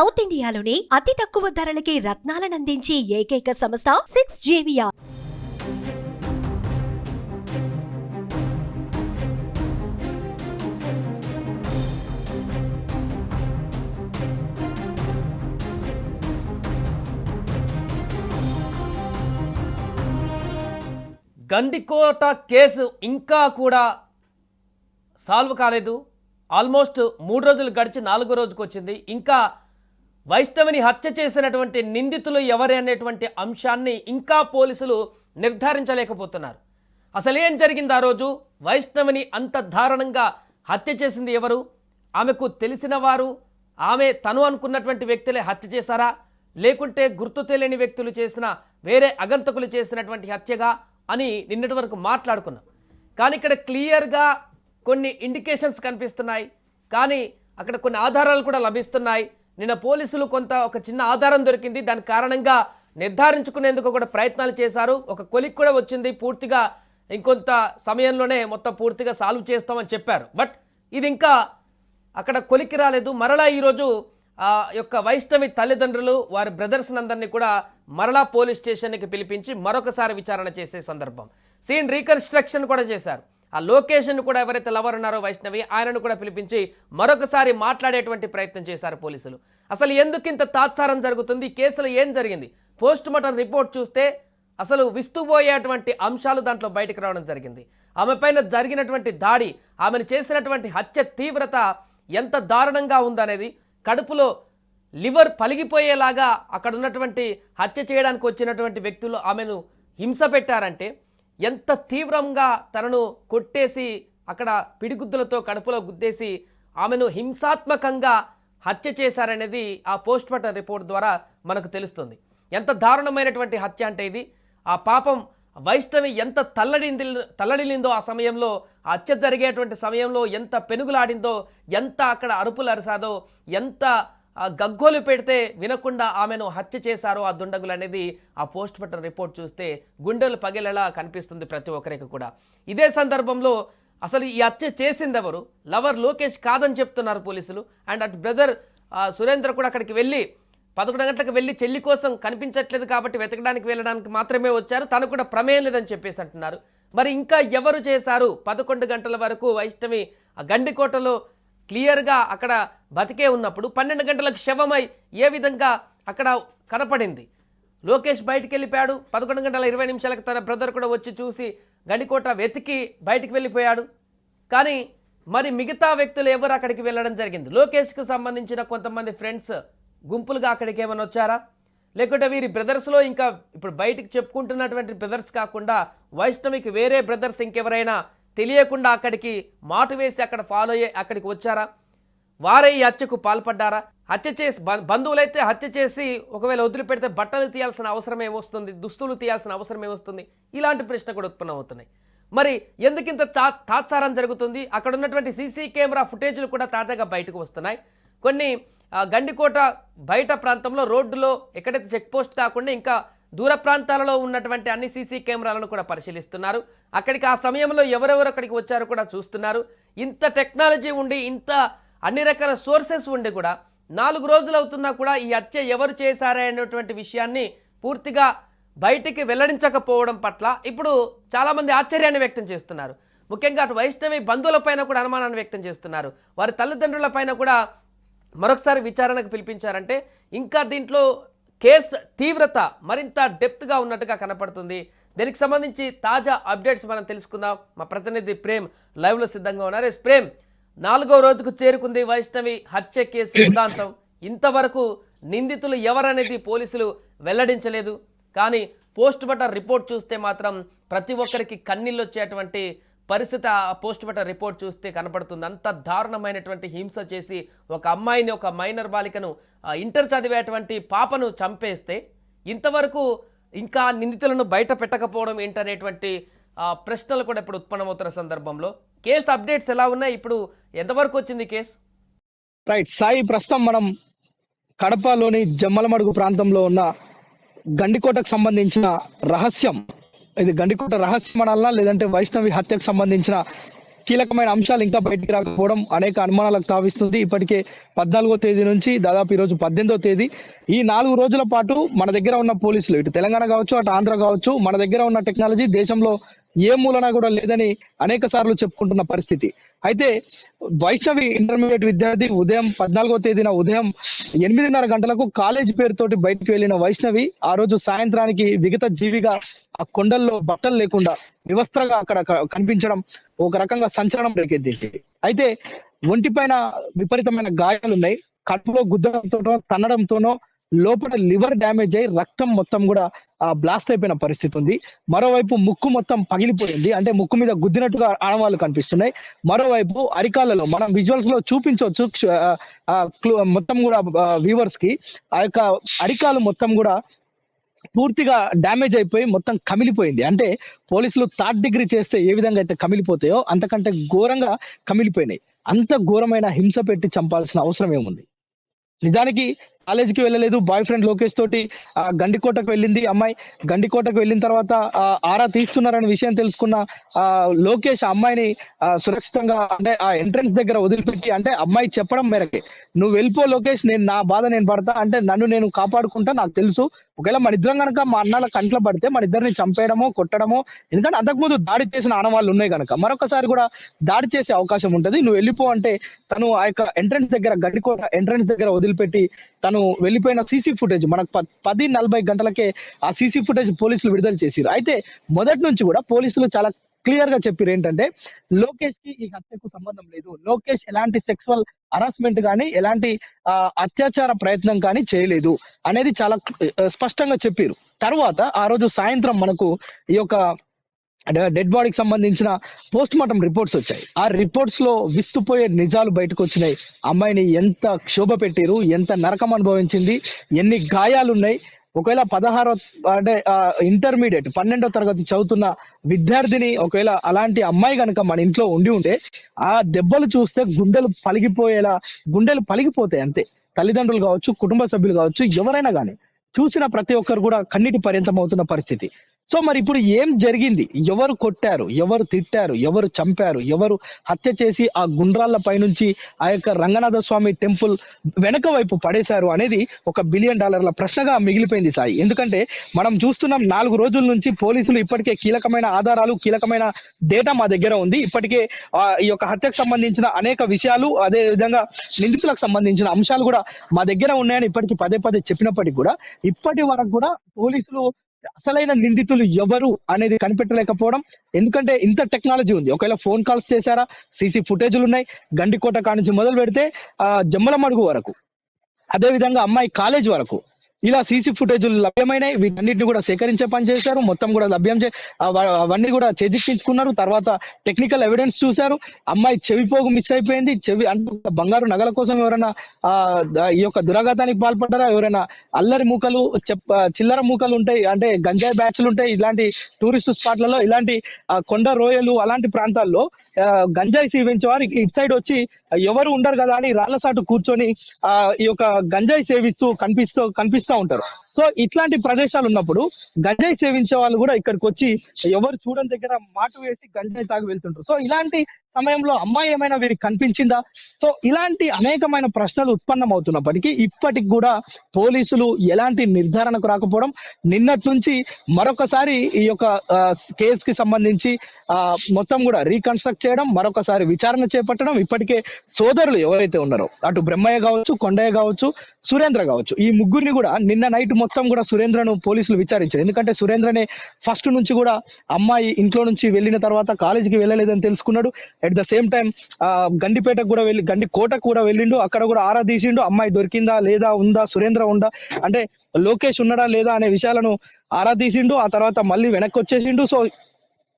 South ఇండియాలోని అతి తక్కువ ధరలకి రత్నాలనందించే ఏకైక సంస్థ సిక్స్ జేవియా గండికోట కేసు ఇంకా కూడా సాల్వ్ కాలేదు. ఆల్మోస్ట్ మూడు రోజులు గడిచి నాలుగో రోజుకు వచ్చింది ఇంకా వైష్ణవిని హత్య చేసినటువంటి నిందితులు ఎవరి అనేటువంటి అంశాన్ని ఇంకా పోలీసులు నిర్ధారించలేకపోతున్నారు. అసలు ఏం జరిగింది ఆ రోజు? వైష్ణవిని అంత దారుణంగా హత్య చేసింది ఎవరు? ఆమెకు తెలిసిన వారు? ఆమె తను అనుకున్నటువంటి వ్యక్తులే హత్య చేశారా? లేకుంటే గుర్తు తెలియని వ్యక్తులు చేసిన వేరే అగంతకులు చేసినటువంటి హత్యగా? అని నిన్నటి వరకు మాట్లాడుకున్నాం. కానీ ఇక్కడ క్లియర్గా కొన్ని ఇండికేషన్స్ కనిపిస్తున్నాయి. కానీ అక్కడ కొన్ని ఆధారాలు కూడా లభిస్తున్నాయి. నిన్న పోలీసులు కొంత ఒక చిన్న ఆధారం దొరికింది. దాని కారణంగా నిర్ధారించుకునేందుకు కూడా ప్రయత్నాలు చేశారు. ఒక కొలిక్ కూడా వచ్చింది. పూర్తిగా ఇంకొంత సమయంలోనే మొత్తం పూర్తిగా సాల్వ్ చేస్తామని చెప్పారు. బట్ ఇది ఇంకా అక్కడ కొలిక్కి రాలేదు. మరలా ఈరోజు ఆ యొక్క వైష్ణవి తల్లిదండ్రులు వారి బ్రదర్స్ అందరినీ కూడా మరలా పోలీస్ స్టేషన్కి పిలిపించి మరొకసారి విచారణ చేసే సందర్భం. సీన్ రీకన్స్ట్రక్షన్ కూడా చేశారు. ఆ లొకేషన్ కూడా ఎవరైతే లవర్ ఉన్నారో వైష్ణవి ఆయనను కూడా పిలిపించి మరొకసారి మాట్లాడేటువంటి ప్రయత్నం చేశారు పోలీసులు. అసలు ఎందుకు ఇంత తాత్సారం జరుగుతుంది? ఈ కేసులో ఏం జరిగింది? పోస్ట్ మార్టం రిపోర్ట్ చూస్తే అసలు విస్తుపోయేటువంటి అంశాలు దాంట్లో బయటకు రావడం జరిగింది. ఆమె పైన జరిగినటువంటి దాడి ఆమెను చేసినటువంటి హత్య తీవ్రత ఎంత దారుణంగా ఉందనేది కడుపులో లివర్ పలిగిపోయేలాగా అక్కడ ఉన్నటువంటి హత్య చేయడానికి వచ్చినటువంటి వ్యక్తులు ఆమెను హింస పెట్టారంటే ఎంత తీవ్రంగా తనను కొట్టేసి అక్కడ పిడిగుద్దులతో కడుపులో గుద్దేసి ఆమెను హింసాత్మకంగా హత్య చేశారనేది ఆ పోస్ట్ మార్టం రిపోర్ట్ ద్వారా మనకు తెలుస్తుంది. ఎంత దారుణమైనటువంటి హత్య అంటే ఇది. ఆ పాపం వైష్ణవి ఎంత తల్లడింది తల్లడిల్లిందో ఆ సమయంలో ఆ హత్య జరిగేటువంటి సమయంలో ఎంత పెనుగులాడిందో ఎంత అక్కడ అరుపులు అరిసాదో ఎంత గగ్గోలు పెడితే వినకుండా ఆమెను హత్య చేశారు ఆ దుండగులు అనేది ఆ పోస్ట్ మార్టం రిపోర్ట్ చూస్తే గుండెలు పగిలేలా కనిపిస్తుంది ప్రతి ఒక్కరికి కూడా. ఇదే సందర్భంలో అసలు ఈ హత్య చేసింది ఎవరు లవర్ లోకేష్ కాదని చెప్తున్నారు పోలీసులు. అండ్ అటు బ్రదర్ సురేంద్ర కూడా అక్కడికి వెళ్ళి పదకొండు గంటలకు వెళ్ళి చెల్లి కోసం కనిపించట్లేదు కాబట్టి వెతకడానికి వెళ్ళడానికి మాత్రమే వచ్చారు. తను కూడా ప్రమేయం లేదని చెప్పేసి అంటున్నారు. మరి ఇంకా ఎవరు చేశారు? పదకొండు గంటల వరకు వైష్ణవి ఆ గండికోటలో క్లియర్గా అక్కడ బతికే ఉన్నప్పుడు పన్నెండు గంటలకు శవమై ఏ విధంగా అక్కడ కనపడింది? లోకేష్ బయటికి వెళ్ళిపోయాడు పదకొండు గంటల ఇరవై నిమిషాలకు తన బ్రదర్ కూడా వచ్చి చూసి గడికోట వెతికి బయటికి వెళ్ళిపోయాడు. కానీ మరి మిగతా వ్యక్తులు ఎవరు అక్కడికి వెళ్ళడం జరిగింది? లోకేష్కి సంబంధించిన కొంతమంది ఫ్రెండ్స్ గుంపులుగా అక్కడికి ఏమైనా వచ్చారా? లేకుంటే వీరి బ్రదర్స్లో ఇంకా ఇప్పుడు బయటకు చెప్పుకుంటున్నటువంటి బ్రదర్స్ కాకుండా వైష్ణవికి వేరే బ్రదర్స్ ఇంకెవరైనా తెలియకుండా అక్కడికి మాటు వేసి అక్కడ ఫాలో అయ్యి అక్కడికి వచ్చారా? వారే ఈ హత్యకు పాల్పడ్డారా? హత్య చేసి బంధువులైతే హత్య చేసి ఒకవేళ వదిలిపెడితే బట్టలు తీయాల్సిన అవసరం ఏమొస్తుంది దుస్తులు తీయాల్సిన అవసరం ఏమొస్తుంది ఇలాంటి ప్రశ్న కూడా ఉత్పన్నం అవుతున్నాయి. మరి ఎందుకింత చా తాత్సారం జరుగుతుంది? అక్కడ ఉన్నటువంటి సీసీ కెమెరా ఫుటేజ్లు కూడా తాజాగా బయటకు వస్తున్నాయి. కొన్ని గండికోట బయట ప్రాంతంలో రోడ్డులో ఎక్కడైతే చెక్ పోస్ట్ కాకుండా ఇంకా దూర ప్రాంతాలలో ఉన్నటువంటి అన్ని సీసీ కెమెరాలను కూడా పరిశీలిస్తున్నారు. అక్కడికి ఆ సమయంలో ఎవరెవరు అక్కడికి వచ్చారో కూడా చూస్తున్నారు. ఇంత టెక్నాలజీ ఉండి ఇంత అన్ని రకాల సోర్సెస్ ఉండి కూడా నాలుగు రోజులు అవుతున్నా కూడా ఈ హత్య ఎవరు చేశారా అనేటువంటి విషయాన్ని పూర్తిగా బయటికి వెల్లడించకపోవడం పట్ల ఇప్పుడు చాలామంది ఆశ్చర్యాన్ని వ్యక్తం చేస్తున్నారు. ముఖ్యంగా అటు వైష్ణవి బంధువులపైన కూడా అనుమానాన్ని వ్యక్తం చేస్తున్నారు. వారి తల్లిదండ్రులపైన కూడా మరొకసారి విచారణకు పిలిపించారంటే ఇంకా దీంట్లో కేసు తీవ్రత మరింత డెప్త్గా ఉన్నట్టుగా కనపడుతుంది. దీనికి సంబంధించి తాజా అప్డేట్స్ మనం తెలుసుకుందాం. మా ప్రతినిధి ప్రేమ్ లైవ్లో సిద్ధంగా ఉన్నారు. ఎస్ ప్రేమ్ నాలుగో రోజుకు చేరుకుంది వైష్ణవి హత్య కేసు ఉదాంతం ఇంతవరకు నిందితులు ఎవరనేది పోలీసులు వెల్లడించలేదు. కానీ పోస్ట్ మార్టం రిపోర్ట్ చూస్తే మాత్రం ప్రతి ఒక్కరికి కన్నీళ్ళు వచ్చేటువంటి పరిస్థితి ఆ పోస్ట్ మార్టం రిపోర్ట్ చూస్తే కనపడుతుంది. అంత దారుణమైనటువంటి హింస చేసి ఒక అమ్మాయిని ఒక మైనర్ బాలికను ఇంటర్ చదివేటువంటి పాపను చంపేస్తే ఇంతవరకు ఇంకా నిందితులను బయట పెట్టకపోవడం ఏంటనేటువంటి ప్రశ్నలు కూడా ఇప్పుడు ఉత్పన్నమవుతున్న సందర్భంలో. కేసు అప్డేట్స్ ఎలా ఉన్నాయి? ఇప్పుడు ఎంతవరకు వచ్చింది కేసు? రైట్ సాయి ప్రస్తుతం మనం కడపలోని జమ్మలమడుగు ప్రాంతంలో ఉన్న గండికోటకు సంబంధించిన రహస్యం ఇది గండికోట రహస్యం లేదంటే వైష్ణవి హత్యకు సంబంధించిన కీలకమైన అంశాలు ఇంకా బయటికి రాకపోవడం అనేక అనుమానాలకు తావిస్తుంది. ఇప్పటికే పద్నాలుగో తేదీ నుంచి దాదాపు ఈ రోజు పద్దెనిమిదో తేదీ. ఈ నాలుగు రోజుల పాటు మన దగ్గర ఉన్న పోలీసులు ఇటు తెలంగాణ కావచ్చు అటు ఆంధ్ర కావచ్చు మన దగ్గర ఉన్న టెక్నాలజీ దేశంలో ఏ మూలన కూడా లేదని అనేక సార్లు చెప్పుకుంటున్న పరిస్థితి. అయితే వైష్ణవి ఇంటర్మీడియట్ విద్యార్థి ఉదయం పద్నాలుగో తేదీన ఉదయం ఎనిమిదిన్నర గంటలకు కాలేజ్ పేరుతోటి బయటికి వెళ్ళిన వైష్ణవి ఆ రోజు సాయంత్రానికి విగత జీవిగా ఆ కొండల్లో బట్టలు లేకుండా వివస్త్రగా అక్కడ కనిపించడం ఒక రకంగా సంచలనం రేకెత్తింది. అయితే ఒంటిపైన విపరీతమైన గాయాలు ఉన్నాయి కడుపులో గుద్దడంతోనో తన్నడంతోనో లోపల లివర్ డ్యామేజ్ అయ్యి రక్తం మొత్తం కూడా ఆ బ్లాస్ట్ అయిపోయిన పరిస్థితి ఉంది. మరోవైపు ముక్కు మొత్తం పగిలిపోయింది. అంటే ముక్కు మీద గుద్దినట్టుగా ఆడవాళ్ళు కనిపిస్తున్నాయి. మరోవైపు అరికాలలో మనం విజువల్స్లో చూపించవచ్చు మొత్తం కూడా వ్యూవర్స్కి ఆ యొక్క అరికాలు మొత్తం కూడా పూర్తిగా డ్యామేజ్ అయిపోయి మొత్తం కమిలిపోయింది. అంటే పోలీసులు థర్డ్ డిగ్రీ చేస్తే ఏ విధంగా అయితే కమిలిపోతాయో అంతకంటే ఘోరంగా కమిలిపోయినాయి. అంత ఘోరమైన హింస పెట్టి చంపాల్సిన అవసరం ఏముంది? నిజానికి కాలేజీకి వెళ్ళలేదు. బాయ్ ఫ్రెండ్ లోకేష్ తోటి ఆ, గండికోటకు వెళ్ళింది అమ్మాయి. గండికోటకు వెళ్ళిన తర్వాత ఆరా తీస్తున్నారనే విషయం తెలుసుకున్న ఆ, లోకేష్ అమ్మాయిని సురక్షితంగా అంటే ఆ ఎంట్రన్స్ దగ్గర వదిలిపెట్టి అంటే అమ్మాయి చెప్పడం మేరకే. నువ్వు వెళ్ళిపో లోకేష్ నేను నా బాధ నేను పడతా. అంటే నన్ను నేను కాపాడుకుంటా నాకు తెలుసు. ఒకవేళ మన ఇద్దరం కనుక మా అన్నల కంట్లో పడితే మన ఇద్దరిని చంపేయడమో కొట్టడమో ఎందుకంటే అంతకుముందు దాడి చేసిన ఆనవాళ్ళు ఉన్నాయి కనుక మరొకసారి కూడా దాడి చేసే అవకాశం ఉంటుంది. నువ్వు వెళ్ళిపో అంటే తను ఆ యొక్క ఎంట్రన్స్ దగ్గర గడ్డికోట ఎంట్రన్స్ దగ్గర వదిలిపెట్టి తను వెళ్ళిపోయిన సీసీ ఫుటేజ్ మనకు ప- పది నలభై గంటలకే ఆ సీసీ ఫుటేజ్ పోలీసులు విడుదల చేసిరు. అయితే మొదటి నుంచి కూడా పోలీసులు చాలా క్లియర్గా చెప్పారు ఏంటంటే లోకేష్కి ఈ హత్యకు సంబంధం లేదు. లోకేష్ ఎలాంటి సెక్సువల్ హరాస్మెంట్ కానీ ఎలాంటి అత్యాచార ప్రయత్నం కానీ చేయలేదు అనేది చాలా స్పష్టంగా చెప్పారు. తర్వాత ఆ రోజు సాయంత్రం మనకు ఈ యొక్క డెడ్ బాడీకి సంబంధించిన పోస్ట్ మార్టం రిపోర్ట్స్ వచ్చాయి. ఆ రిపోర్ట్స్లో విస్తుపోయే నిజాలు బయటకు వచ్చినాయి. అమ్మాయిని ఎంత క్షోభ పెట్టారు ఎంత నరకం అనుభవించింది ఎన్ని గాయాలు ఉన్నాయి ఒకవేళ పదహారో అంటే ఇంటర్మీడియట్ పన్నెండో తరగతి చదువుతున్న విద్యార్థిని ఒకవేళ అలాంటి అమ్మాయి కనుక మన ఇంట్లో ఉండి ఉంటే ఆ దెబ్బలు చూస్తే గుండెలు పలిగిపోయేలా గుండెలు పలిగిపోతాయి అంతే. తల్లిదండ్రులు కావచ్చు కుటుంబ సభ్యులు కావచ్చు ఎవరైనా కానీ చూసిన ప్రతి ఒక్కరు కూడా కన్నీటి పర్యంతం అవుతున్న పరిస్థితి. సో మరి ఇప్పుడు ఏం జరిగింది? ఎవరు కొట్టారు? ఎవరు తిట్టారు? ఎవరు చంపారు? ఎవరు హత్య చేసి ఆ గుండ్రాళ్ళ పైనుంచి ఆ యొక్క రంగనాథ స్వామి టెంపుల్ వెనక వైపు పడేశారు అనేది ఒక బిలియన్ డాలర్ల ప్రశ్నగా మిగిలిపోయింది సాయి. ఎందుకంటే మనం చూస్తున్నాం నాలుగు రోజుల నుంచి పోలీసులు ఇప్పటికే కీలకమైన ఆధారాలు కీలకమైన డేటా మా దగ్గర ఉంది. ఇప్పటికే ఆ, ఈ యొక్క హత్యకు సంబంధించిన అనేక విషయాలు అదే విధంగా నిందితులకు సంబంధించిన అంశాలు కూడా మా దగ్గర ఉన్నాయని ఇప్పటికీ పదే పదే చెప్పినప్పటికీ కూడా ఇప్పటి వరకు కూడా పోలీసులు అసలైన నిందితులు ఎవరు అనేది కనిపెట్టలేకపోవడం. ఎందుకంటే ఇంత టెక్నాలజీ ఉంది. ఒకవేళ ఫోన్ కాల్స్ చేశారా సీసీ ఫుటేజ్లు ఉన్నాయి గండికోట కానించి మొదలు పెడితే ఆ, జమ్మలమడుగు వరకు అదే విధంగా అమ్మాయి కాలేజ్ వరకు ఇలా సీసీ ఫుటేజ్లు లభ్యమైనాయి. వీటన్నిటిని కూడా సేకరించే పని చేశారు. మొత్తం కూడా లభ్యం చే అవన్నీ కూడా చేజిక్కించుకున్నారు. తర్వాత టెక్నికల్ ఎవిడెన్స్ చూశారు. అమ్మాయి చెవి పోగు మిస్ అయిపోయింది. చెవి అంటే బంగారు నగల కోసం ఎవరైనా ఆ ఈ యొక్క దురాఘాతానికి పాల్పడ్డారా? ఎవరైనా అల్లరి మూకలు చెప్ప చిల్లర మూకలు ఉంటాయి. అంటే గంజాయి బ్యాచ్లు ఉంటాయి. ఇలాంటి టూరిస్ట్ స్పాట్లలో ఇలాంటి కొండ రోయలు అలాంటి ప్రాంతాల్లో గంజాయి సేవించేవారు ఇటు సైడ్ వచ్చి ఎవరు ఉండరు కదా అని రాళ్ళ సాటు కూర్చొని ఆ ఈ యొక్క గంజాయి సేవిస్తూ కనిపిస్తూ కనిపిస్తూ ఉంటారు. సో ఇట్లాంటి ప్రదేశాలు ఉన్నప్పుడు గంజాయి సేవించే వాళ్ళు కూడా ఇక్కడికి వచ్చి ఎవరు చూడని దగ్గర మాట వేసి గంజాయి తాగి వెళ్తుంటారు సో ఇలాంటి సమయంలో అమ్మాయి ఏమైనా వీరికి కనిపించిందా? సో ఇలాంటి అనేకమైన ప్రశ్నలు ఉత్పన్నం అవుతున్నప్పటికీ ఇప్పటికి కూడా పోలీసులు ఎలాంటి నిర్ధారణకు రాకపోవడం నిన్నటి నుంచి మరొకసారి ఈ యొక్క కేసుకి సంబంధించి ఆ, మొత్తం కూడా రీకన్స్ట్రక్ట్ చేయడం మరొకసారి విచారణ చేపట్టడం ఇప్పటికే సోదరులు ఎవరైతే ఉన్నారో అటు బ్రహ్మయ్య కావచ్చు కొండయ్య కావచ్చు సురేంద్ర కావచ్చు ఈ ముగ్గురిని కూడా నిన్న నైట్ మొత్తం మొత్తం కూడా సురేంద్రను పోలీసులు విచారించారు. ఎందుకంటే సురేంద్రనే ఫస్ట్ నుంచి కూడా అమ్మాయి ఇంట్లో నుంచి వెళ్ళిన తర్వాత కాలేజీకి వెళ్ళలేదని తెలుసుకున్నాడు. అట్ ద సేమ్ టైం గండిపేటకు కూడా వెళ్ళి గండి కోటకు కూడా వెళ్ళిండు. అక్కడ కూడా ఆరా తీసిండు. అమ్మాయి దొరికిందా లేదా ఉందా సురేంద్ర ఉందా? అంటే లోకేష్ ఉన్నాడా లేదా అనే విషయాలను ఆరా తీసిండు. ఆ తర్వాత మళ్ళీ వెనక్కి వచ్చేసిండు. సో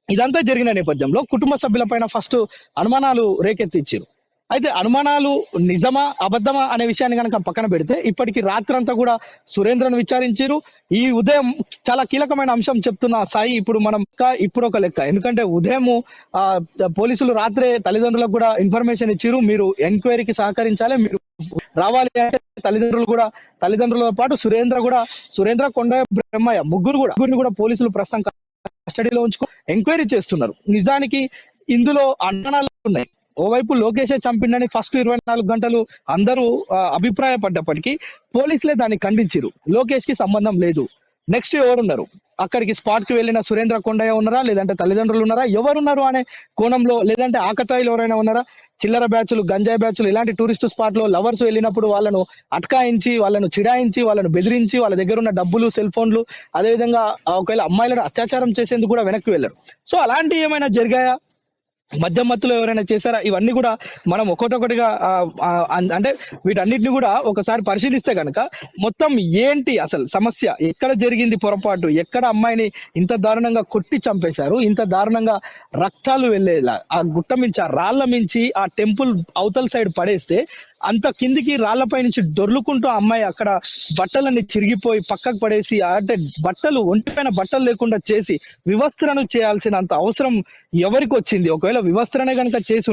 ఇదంతా జరిగిన నేపథ్యంలో కుటుంబ సభ్యులపైన ఫస్ట్ అనుమానాలు రేకెత్తిచ్చారు అయితే అనుమానాలు నిజమా అబద్ధమా అనే విషయాన్ని కనుక పక్కన పెడితే ఇప్పటికి రాత్రంతా కూడా సురేంద్రను విచారించారు. ఈ ఉదయం చాలా కీలకమైన అంశం చెప్తున్న సాయి ఇప్పుడు మనం ఇప్పుడు ఒక లెక్క. ఎందుకంటే ఉదయం ఆ పోలీసులు రాత్రే తల్లిదండ్రులకు కూడా ఇన్ఫర్మేషన్ ఇచ్చారు మీరు ఎంక్వైరీకి సహకరించాలి మీరు రావాలి అంటే తల్లిదండ్రులు కూడా తల్లిదండ్రులతో పాటు సురేంద్ర కూడా సురేంద్ర కొండ బ్రహ్మయ్య ముగ్గురు కూడా ముగ్గురిని కూడా పోలీసులు ప్రస్తుతం కస్టడీలో ఉంచుకో ఎంక్వైరీ చేస్తున్నారు. నిజానికి ఇందులో అనుమానాలు ఉన్నాయి. ఓవైపు లోకేషే చంపిండని ఫస్ట్ ఇరవై నాలుగు గంటలు అందరూ అభిప్రాయపడ్డప్పటికీ పోలీసులే దాన్ని ఖండించారు లోకేష్కి సంబంధం లేదు. నెక్స్ట్ ఎవరున్నారు? అక్కడికి స్పాట్కి వెళ్ళిన సురేంద్ర కొండయ్య ఉన్నారా? లేదంటే తల్లిదండ్రులు ఉన్నారా? ఎవరున్నారు అనే కోణంలో లేదంటే ఆకతాయిలు ఎవరైనా ఉన్నారా? చిల్లర బ్యాచ్లు గంజాయి బ్యాచ్లు ఇలాంటి టూరిస్ట్ స్పాట్లో లవర్స్ వెళ్ళినప్పుడు వాళ్ళను అటకాయించి వాళ్ళను చిడాయించి వాళ్ళను బెదిరించి వాళ్ళ దగ్గర ఉన్న డబ్బులు సెల్ ఫోన్లు అదేవిధంగా ఒకవేళ అమ్మాయిలను అత్యాచారం చేసేందుకు కూడా వెనక్కి వెళ్ళారు. సో అలాంటివి ఏమైనా జరిగాయా? మధ్య మత్తులో ఎవరైనా చేశారా? ఇవన్నీ కూడా మనం ఒకటొకటిగా అన్- అంటే వీటన్నిటిని కూడా ఒకసారి పరిశీలిస్తే కనుక మొత్తం ఏంటి అసలు సమస్య? ఎక్కడ జరిగింది పొరపాటు? ఎక్కడ అమ్మాయిని ఇంత దారుణంగా కొట్టి చంపేశారు? ఇంత దారుణంగా రక్తాలు వెళ్ళేలా ఆ గుట్ట మించి ఆ రాళ్ళ మించి ఆ టెంపుల్ అవతల సైడ్ పడేస్తే అంత కిందికి రాళ్ళపై నుంచి దొర్లుకుంటూ అమ్మాయి అక్కడ బట్టలన్నీ చిరిగిపోయి పక్కకు పడేసి అంటే బట్టలు ఒంటిపైన బట్టలు లేకుండా చేసి వివస్త్రను చేయాల్సిన అంత అవసరం ఎవరికి వచ్చింది? ఒకవేళ వివస్త్రనే కనుక చేసి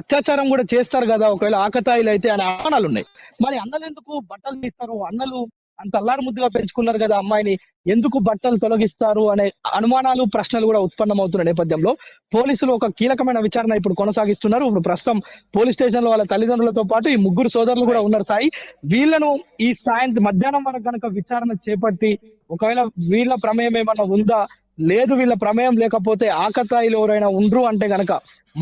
అత్యాచారం కూడా చేస్తారు కదా. ఒకవేళ ఆకతాయిలు అయితే అనే అనుమానాలు ఉన్నాయి. మరి అన్నలు ఎందుకు బట్టలు తీస్తారు? అన్నలు అంత అల్లారు ముద్దుగా పెంచుకున్నారు కదా అమ్మాయిని. ఎందుకు బట్టలు తొలగిస్తారు అనే అనుమానాలు ప్రశ్నలు కూడా ఉత్పన్నమవుతున్న నేపథ్యంలో పోలీసులు ఒక కీలకమైన విచారణ ఇప్పుడు కొనసాగిస్తున్నారు. ఇప్పుడు ప్రస్తుతం పోలీస్ స్టేషన్లో వాళ్ళ తల్లిదండ్రులతో పాటు ఈ ముగ్గురు సోదరులు కూడా ఉన్నారు. సాయి వీళ్ళను ఈ సాయంత్రం మధ్యాహ్నం వరకు కనుక విచారణ చేపట్టి ఒకవేళ వీళ్ళ ప్రమేయం ఏమన్నా ఉందా? లేదు వీళ్ళ ప్రమేయం లేకపోతే ఆకతాయిలు ఎవరైనా ఉండ్రు అంటే గనక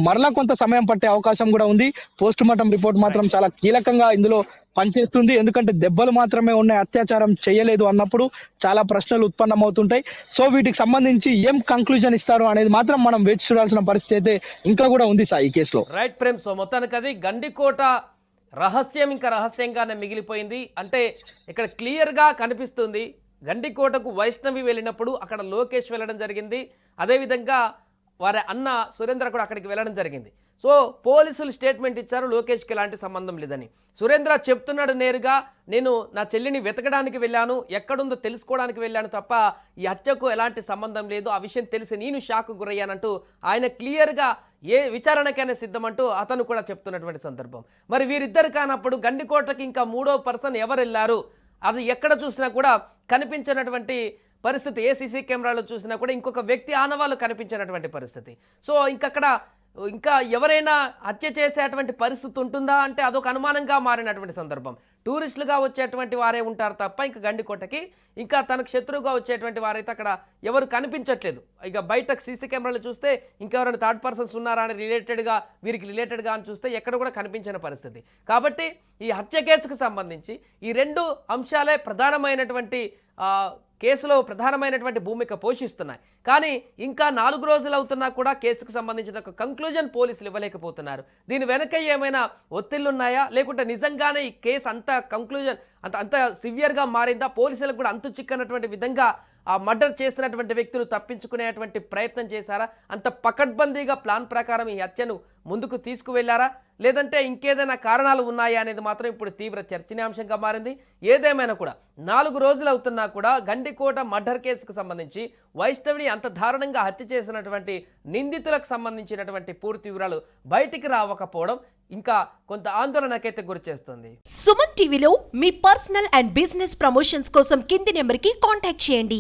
మరలా కొంత సమయం పట్టే అవకాశం కూడా ఉంది. పోస్ట్ మార్టం రిపోర్ట్ మాత్రం చాలా కీలకంగా ఇందులో పనిచేస్తుంది. ఎందుకంటే దెబ్బలు మాత్రమే ఉన్నాయి అత్యాచారం చేయలేదు అన్నప్పుడు చాలా ప్రశ్నలు ఉత్పన్నమవుతుంటాయి. సో వీటికి సంబంధించి ఏం కంక్లూజన్ ఇస్తారు అనేది మాత్రం మనం వేచి చూడాల్సిన పరిస్థితి అయితే ఇంకా కూడా ఉంది సార్ ఈ కేసులో. రైట్ ప్రేమ్ సో మొత్తానికి అది గండికోట రహస్యం ఇంకా రహస్యంగానే మిగిలిపోయింది. అంటే ఇక్కడ క్లియర్గా కనిపిస్తుంది గండికోటకు వైష్ణవి వెళ్ళినప్పుడు అక్కడ లోకేష్ వెళ్ళడం జరిగింది. అదేవిధంగా వారి అన్న సురేంద్ర కూడా అక్కడికి వెళ్ళడం జరిగింది. సో పోలీసులు స్టేట్మెంట్ ఇచ్చారు లోకేష్కి ఎలాంటి సంబంధం లేదని. సురేంద్ర చెప్తున్నాడు నేరుగా నేను నా చెల్లిని వెతకడానికి వెళ్ళాను ఎక్కడుందో తెలుసుకోవడానికి వెళ్ళాను తప్ప ఈ హత్యకు ఎలాంటి సంబంధం లేదు ఆ విషయం తెలిసి నేను షాక్ గురయ్యానంటూ ఆయన క్లియర్గా ఏ విచారణకైనా సిద్ధమంటూ అతను కూడా చెప్తున్నటువంటి సందర్భం. మరి వీరిద్దరు కానప్పుడు గండికోటకి ఇంకా మూడో పర్సన్ ఎవరు వెళ్ళారు అది ఎక్కడ చూసినా కూడా కనిపించినటువంటి పరిస్థితి ఏ సీసీ కెమెరాలో చూసినా కూడా ఇంకొక వ్యక్తి ఆనవాళ్ళు కనిపించినటువంటి పరిస్థితి. సో ఇంకక్కడ ఇంకా ఎవరైనా హత్య చేసేటువంటి పరిస్థితి ఉంటుందా అంటే అదొక అనుమానంగా మారినటువంటి సందర్భం. టూరిస్టులుగా వచ్చేటువంటి వారే ఉంటారు తప్ప ఇంకా గండికోటకి ఇంకా తనకు శత్రువుగా వచ్చేటువంటి వారైతే అక్కడ ఎవరు కనిపించట్లేదు. ఇక బయటకు సీసీ కెమెరాలు చూస్తే ఇంకెవరైనా థర్డ్ పర్సన్స్ ఉన్నారా అని రిలేటెడ్గా వీరికి రిలేటెడ్గా అని చూస్తే ఎక్కడ కూడా కనిపించిన పరిస్థితి. కాబట్టి ఈ హత్య కేసుకు సంబంధించి ఈ రెండు అంశాలే ప్రధానమైనటువంటి కేసులో ప్రధానమైనటువంటి భూమిక పోషిస్తున్నాయి. కానీ ఇంకా నాలుగు రోజులు అవుతున్నా కూడా కేసుకు సంబంధించిన ఒక కంక్లూజన్ పోలీసులు ఇవ్వలేకపోతున్నారు. దీని వెనక ఏమైనా ఒత్తిళ్ళున్నాయా? లేకుంటే నిజంగానే ఈ కేసు అంత కంక్లూజన్ అంత అంత సివియర్గా మారిందా? పోలీసులకు కూడా అంతు చిక్కనటువంటి విధంగా ఆ మర్డర్ చేసినటువంటి వ్యక్తులు తప్పించుకునేటువంటి ప్రయత్నం చేశారా? అంత పకడ్బందీగా ప్లాన్ ప్రకారం ఈ హత్యను ముందుకు తీసుకువెళ్ళారా? లేదంటే ఇంకేదైనా కారణాలు ఉన్నాయా అనేది మాత్రం ఇప్పుడు తీవ్ర చర్చనీయాంశంగా మారింది. ఏదేమైనా కూడా నాలుగు రోజులు అవుతున్నా కూడా గండికోట మర్డర్ కేసుకు సంబంధించి వైష్ణవిని అంత దారుణంగా హత్య చేసినటువంటి నిందితులకు సంబంధించినటువంటి పూర్తి వివరాలు బయటికి రావకపోవడం ఇంకా కొంత ఆందోళనకైతే గురి చేస్తుంది. సుమన్ టీవీలో మీ పర్సనల్ అండ్ బిజినెస్ ప్రమోషన్స్ కోసం కింది నెంబర్కి కాంటాక్ట్ చేయండి.